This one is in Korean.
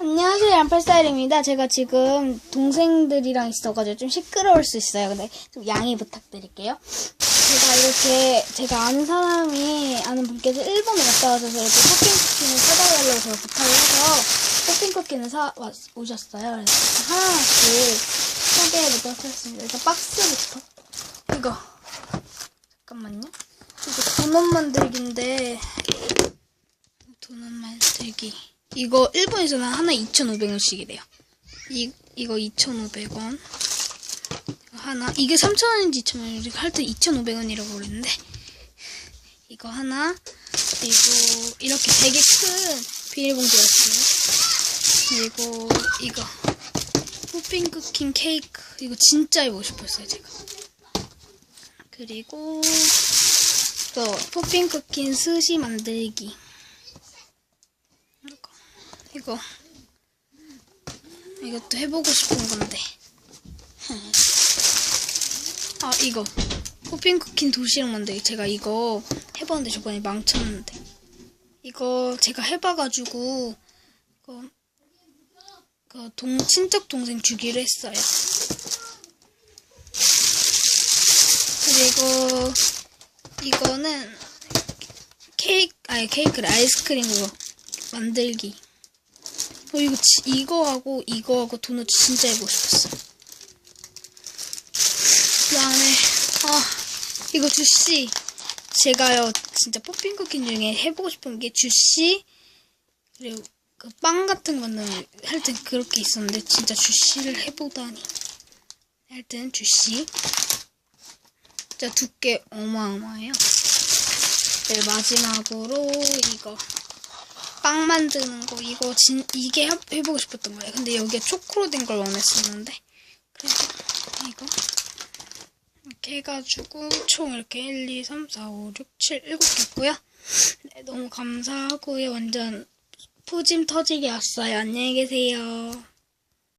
안녕하세요, 양팔스타일입니다. 제가 지금 동생들이랑 있어가지고 좀 시끄러울 수 있어요. 근데 좀 양해 부탁드릴게요. 제가 이렇게, 제가 아는 사람이, 아는 분께서 일본에 갔다 와셔서 이렇게 쿠킹 쿠키를 사달라고 제가 부탁을 해서 쿠키를 사, 왔, 오셨어요. 그래서 하나씩 소개해보도록 하겠습니다. 일단 박스부터. 이거. 잠깐만요. 이거 도넛 만들기인데, 도넛 만들기. 이거 일본에서는 하나 2,500원씩이래요. 이 이거 2,500원. 하나 이게 3,000원인지 2,000원인지 할때 2,500원이라고 그랬는데 이거 하나 그리고 이렇게 되게 큰 비닐봉지였어요. 그리고 이거 푸핑 쿠킹 케이크 이거 진짜 해보고 싶었어요 제가. 그리고 이거 푸핑 쿠킹 스시 만들기. 이거, 이것도 해보고 싶은 건데. 아, 이거. 호핑 쿠킹 도시락 만들기. 제가 이거 해봤는데 저번에 망쳤는데. 이거 제가 해봐가지고, 이거, 그 동, 친척 동생 주기로 했어요. 그리고, 이거는, 케이크, 아니, 케이크를 아이스크림으로 만들기. 어, 이거, 지- 이거하고, 이거하고 도넛 진짜 해보고 싶었어. 그 다음에, 아, 이거 주씨. 제가요, 진짜 뽀핑 쿠키 중에 해보고 싶은 게 주씨, 그리고 그 빵 같은 거는 할 땐 그렇게 있었는데, 진짜 주씨를 해보다니. 하여튼, 주씨. 진짜 두께 어마어마해요. 네, 마지막으로, 이거. 빵 만드는 거 이거 진 이게 해, 해보고 싶었던 거예요. 근데 여기에 초코로 된 걸 원했었는데 그래서 이거 이렇게 해가지고 총 이렇게 1, 2, 3, 4, 5, 6, 7, 7개 있고요. 네, 너무 감사하고요. 완전 푸짐 터지게 왔어요. 안녕히 계세요.